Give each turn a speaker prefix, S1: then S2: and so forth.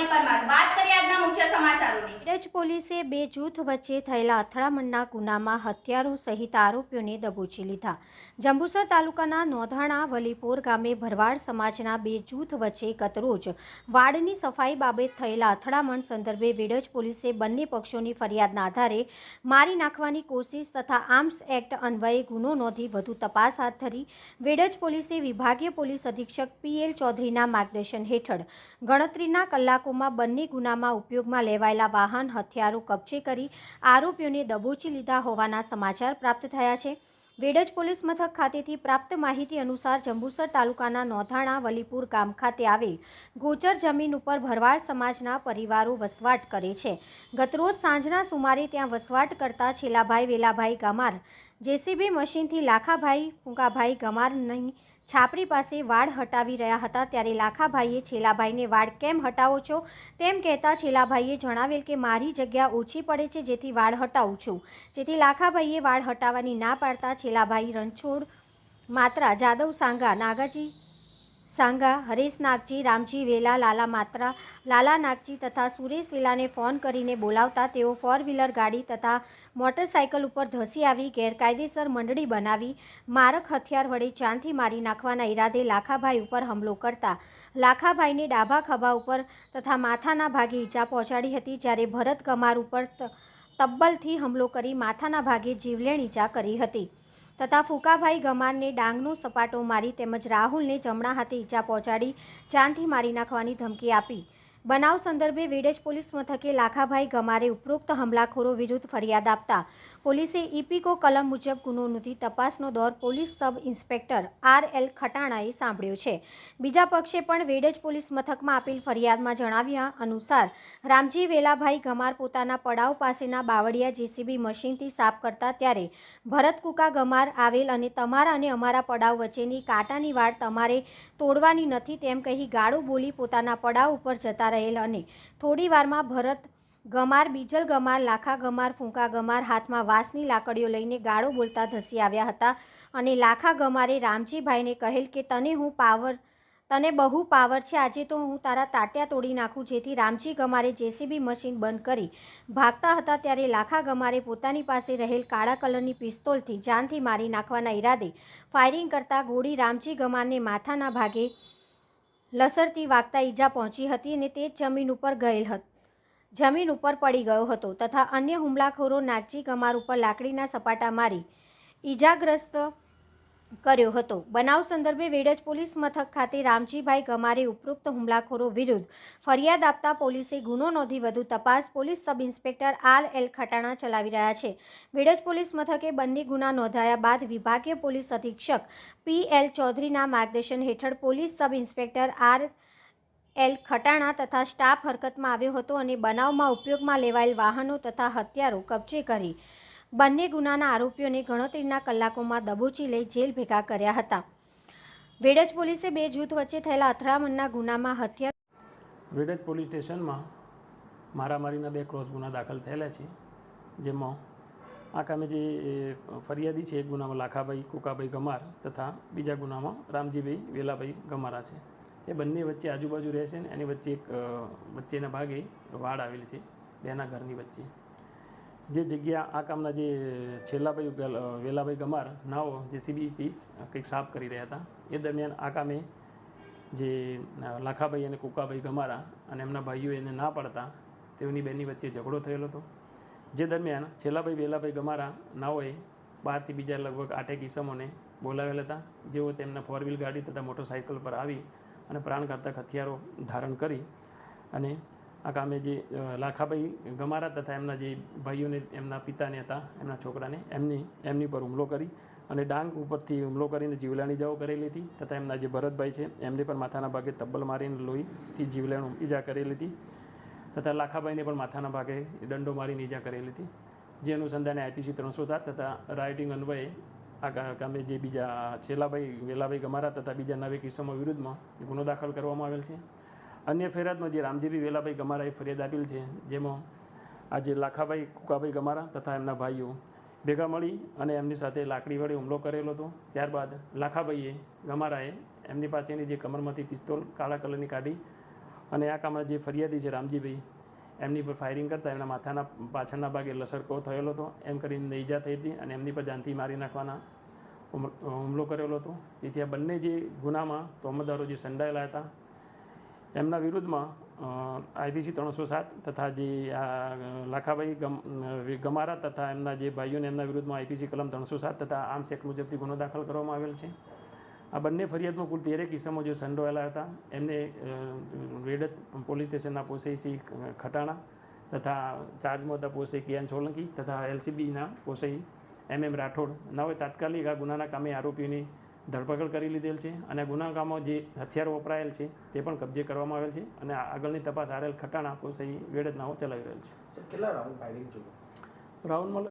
S1: ભવાની પરમાર મુખ્ય સમાચારોની
S2: પોલીસે બે જૂથ વચ્ચે થયેલા અથડામણના ગુનામાં હત્યારો સહિત આરોપીઓને દબોચી લીધા. જંબુસર તાલુકાના નોંધાણા વલીપોર ગામે ભરવાડ સમાજના બે જૂથ વચ્ચે ગતરોજ વાડની સફાઈ બાબત થયેલા અથડામણ સંદર્ભે વેડજ પોલીસે બંને પક્ષોની ફરિયાદના આધારે મારી નાખવાની કોશિશ તથા આર્મ્સ એક્ટ અન્વયે ગુનો નોંધી વધુ તપાસ હાથ ધરી વેડજ પોલીસે વિભાગીય પોલીસ અધિક્ષક પીએલ ચૌધરીના માર્ગદર્શન હેઠળ ગણતરીના કલાકોમાં બંને ગુનામાં ઉપયોગમાં લેવાયેલા વાહન હથિયારો કબજે કરી આરોપીઓને દબોચી લીધા હોવાના સમાચાર પ્રાપ્ત થયા છે. વેડજ પોલીસ મથક ખાતેથી પ્રાપ્ત માહિતી અનુસાર જંબુસર તાલુકાના નોંધાણા, વલીપુર ગામ ખાતે આવેલ ગોચર જમીન ઉપર ભરવાડ સમાજના પરિવારો વસવાટ કરે છે. ગતરોજ સાંજના સુમારે ત્યાં વસવાટ કરતા છેલાભાઈ વેલાભાઈ ગમાર, જેસીબી મશીનથી લાખાભાઈ, ફૂંકાભાઈ ગમારની છાપરી પાસે વાડ હટાવી રહ્યા હતા ત્યારે લાખાભાઈએ છેલાભાઈને વાડ કેમ હટાવો છો? તેમ કહેતા છેલાભાઈએ જણાવેલ કે મારી જગ્યા ઓછી પડે છે, જેથી વાડ હટાવું છું. જેથી લાખાભાઈએ વાડ હટાવવાની ના પાડતા છેલાભાઈ રણછોડ માત્રા જાદવ સાંગા નાગાજી સાંગા, હરેશ નાગજી, રામજી વેલા, લાલા માત્રા, લાલા નાગજી તથા સુરેશ વેલાને ફોન કરીને બોલાવતા તેઓ ફોર વ્હીલર ગાડી તથા મોટરસાયકલ ઉપર ધસી આવી, ગેરકાયદેસર મંડળી બનાવી, મારક હથિયાર વડે ચાંદથી મારી નાખવાના ઈરાદે લાખાભાઈ ઉપર હુમલો કરતા. લાખાભાઈને ડાભા ખભા ઉપર તથા માથાના ભાગે ઈજા પહોંચાડી હતી જ્યારે ભરત કમાર ઉપર તબ્બલથી હુમલો કરી માથાના ભાગે જીવલેણ ઈજા કરી હતી. તથા ફૂકાભાઈ ગમાનને ડાંગનો સપાટો મારી તેમજ રાહુલને જમણા હાથે ઈજા પહોંચાડી જાનથી મારી નાખવાની ધમકી આપી. બનાવ સંદર્ભે વેડજ પોલીસ મથકે લાખાભાઈ ગમારે ઉપરોક્ત હમલાખોરો વિરુદ્ધ ફરિયાદ આપતા પોલીસે ઇપીકો કલમ મુજબ ગુનો નોંધી તપાસનો દોર police sub inspector R L ખટાણાએ સાંભળ્યો છે. બીજા પક્ષે પણ વેડજ પોલીસ મથકમાં આપેલ ફરિયાદમાં જણાવ્યા અનુસાર, રામજી વેલાભાઈ ગમાર પોતાના પડાવ પાસેના બાવળિયા જેસીબી મશીનથી સાફ કરતા ત્યારે ભરત કુકા ગમાર આવેલ અને તમારા અને અમારા પડાવ વચ્ચેની કાંટાની વાડ તમારે તોડવાની નથી તેમ કહી ગાળો બોલી પોતાના પડાવ ઉપર જતા રહેલ અને થોડી વારમાં ભરત ગમાર, બીજલ ગમાર, લાખા ગમાર, ફૂંકા ગમાર, હાથમાં વાંસની લાકડીઓ લઈને ગાળો બોલતા ધસી આવ્યા હતા અને લાખા ગમારે રામજીભાઈને કહેલ કે, તને હું પાવર, તને બહુ પાવર છે, આજે તો હું તારા તાટ્યા તોડી નાખું, જેથી રામજી ગમારે જેસીબી મશીન બંધ કરી ભાગતા હતા ત્યારે લાખા ગમારે પોતાની પાસે રહેલ કાળા કલરની પિસ્તોલથી જાનથી મારી નાખવાના ઈરાદે ફાયરિંગ કરતા ગોળી રામજી ગમારને માથાના ભાગે લસરતી વાગતા ઈજા પહોંચી હતી અને તે જમીન ઉપર ગયેલ હતો. જમીન ઉપર પડી ગયો હતો તથા અન્ય હુમલાખોરો નાગજી કમાર ઉપર લાકડીના સપાટા મારી. ઈજાગ્રસ્ત કર્યો હતો. બનાવ સંદર્ભે વેડજ પોલીસ મથક ખાતે રામજીભાઈ ગમારે ઉપરોક્ત હુમલાખોરો વિરુદ્ધ ફરિયાદ આપતા પોલીસે ગુનો નોંધી વધુ તપાસ police sub inspector R L Khatana ચલાવી રહ્યા છે. વેડજ પોલીસ મથકે બંને ગુના નોંધાયા બાદ વિભાગીય પોલીસ અધિક્ષક પી એલ ચૌધરીના માર્ગદર્શન હેઠળ police sub inspector R L Khatana તથા સ્ટાફ હરકતમાં આવ્યો હતો અને બનાવમાં ઉપયોગમાં લેવાયેલ વાહનો તથા હથિયારો કબજે કરી બંને ગુનાના આરોપીઓને ગણતરીના કલાકોમાં દબોચી લઈ જેલ ભેગા કર્યા હતા. વેડજ પોલીસે બે જૂથ વચ્ચે થયેલા અથડામણના ગુનામાં હથિયાર
S3: વેડજ પોલીસ સ્ટેશનમાં મારામારીના બે ક્રોસ ગુના દાખલ થયેલા છે, જેમાં આ કામે જે ફરિયાદી છે, એક ગુનામાં લાખાભાઈ, કુકાભાઈ ગમાર તથા બીજા ગુનામાં રામજીભાઈ વેલાભાઈ ગમારા છે. તે બંને વચ્ચે આજુબાજુ રહે છે ને એની વચ્ચે એક વચ્ચેના ભાગે વાડ આવેલી છે, બેના ઘરની વચ્ચે. જે જગ્યા આ કામના જે છેલ્લાભાઈ વેલ- વેલાભાઈ ગમાર નાઓ જે સીબીથી કંઈક સાફ કરી રહ્યા હતા, એ દરમિયાન આ કામે જે લાખાભાઈ અને કુકાભાઈ ગમારા અને એમના ભાઈઓ એને ના પાડતા તેઓની બેની વચ્ચે ઝઘડો થયેલો હતો. જે દરમિયાન છેલ્લાભાઈ, વેલાભાઈ ગમારા નાઓએ બહારથી બીજા લગભગ આઠેક ઈસમોને બોલાવેલા હતા. જેઓ તેમના ફોર વ્હીલ ગાડી તથા મોટરસાઇકલ પર આવી અને પ્રાણ કરતા હથિયારો ધારણ કરી અને આ કામે જે લાખાભાઈ ગમારા તથા એમના જે ભાઈઓને, એમના પિતાને હતા, એમના છોકરાને, એમની એમની પર હુમલો કરી અને ડાંગ ઉપરથી હુમલો કરીને જીવલાણી જાઓ કરેલી હતી તથા એમના જે ભરતભાઈ છે, એમને પણ માથાના ભાગે તબ્બલ મારીને લોહીથી જીવલેણ ઈજા કરેલી હતી તથા લાખાભાઈને પણ માથાના ભાગે દંડો મારીને ઈજા કરેલી હતી. જે અનુસંધાને આઈપીસી ત્રણસો સાત તથા રાઇટિંગ અન્વયે આ કામે જે બીજા છેલ્લાભાઈ વેલાભાઈ ગમારા તથા બીજા નવે કિસ્સામાં વિરુદ્ધમાં ગુનો દાખલ કરવામાં આવેલ છે. અન્ય ફરિયાદમાં જે રામજીભાઈ વેલાભાઈ ગમારાએ ફરિયાદ આપેલ છે, જેમાં આજે લાખાભાઈ કુકાભાઈ ગમારા તથા એમના ભાઈઓ ભેગા મળી અને એમની સાથે લાકડી વડે હુમલો કરેલો હતો. ત્યારબાદ લાખાભાઈએ ગમારાએ એમની પાસેની જે કમરમાંથી પિસ્તોલ કાળા કલરની કાઢી અને આ કામમાં જે ફરિયાદી છે રામજીભાઈ એમની પર ફાયરિંગ કરતાં એમના માથાના પાછળના ભાગે લસરકો થયેલો હતો. એમ કરીને ઈજા થઈ હતી અને એમની પર જાનથી મારી નાખવાના હુમલો કરેલો હતો. જેથી આ બંને જે ગુનામાં તોમદારો જે સંડાયેલા હતા એમના વિરુદ્ધમાં આઈપીસી ત્રણસો સાત તથા જે આ લાખાભાઈ ગમ ગમારા તથા એમના જે ભાઈઓને એમના વિરુદ્ધમાં આઈપીસી કલમ ત્રણસો સાત તથા આર્મ્સ એક્ટ મુજબથી ગુનો દાખલ કરવામાં આવેલ છે. આ બંને ફરિયાદમાં કુલ તેરેક કિસ્સામાં જે સંડોવાયેલા હતા, એમને રેડત પોલીસ સ્ટેશનના પોસઈ સી ખટાણા તથા ચાર્જમાં હતા પોસે કિયાન સોલંકી તથા એલસીબીના પોસઈ એમ એમ રાઠોડ. નવે તાત્કાલિક આ ગુનાના કામે આરોપીની ધરપકડ કરી લીધેલ છે અને આ જે હથિયારો વપરાયેલ છે તે પણ કબજે કરવામાં આવેલ છે અને આગળની તપાસ આરેલ ખટાણા સહી વેડતનાઓ ચલાવી રહેલ છે.
S4: કેટલા રાઉન્ડ ફાયરિંગ
S3: રાઉન્ડમાં